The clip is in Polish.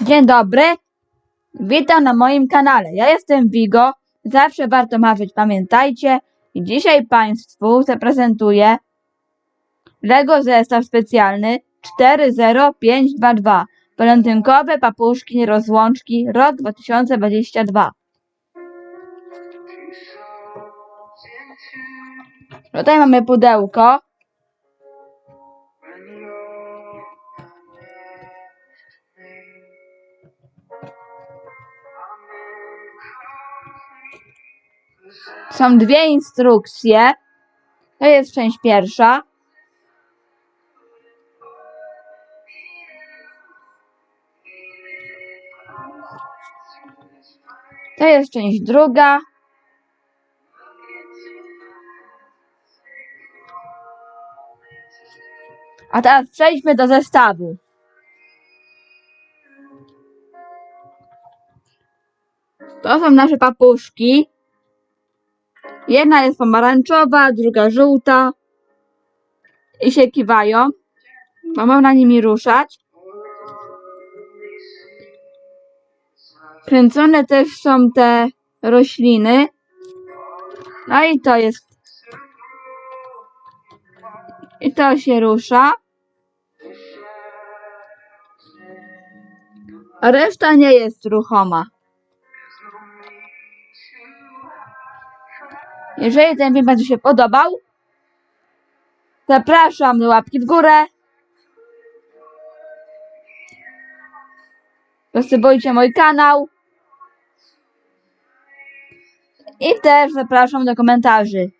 Dzień dobry, witam na moim kanale. Ja jestem Vigo, zawsze warto marzyć, pamiętajcie. I dzisiaj Państwu zaprezentuję Lego zestaw specjalny 40522 Walentynkowe papuszki rozłączki rok 2022. Tutaj mamy pudełko. Są dwie instrukcje. To jest część pierwsza. To jest część druga. A teraz przejdźmy do zestawu. To są nasze papuszki. Jedna jest pomarańczowa, druga żółta. I się kiwają. Mamy na nimi ruszać. Kręcone też są te rośliny. No i to jest. I to się rusza. A reszta nie jest ruchoma. Jeżeli ten film Wam się podobał, zapraszam do łapki w górę. Zasubujcie mój kanał. I też zapraszam do komentarzy.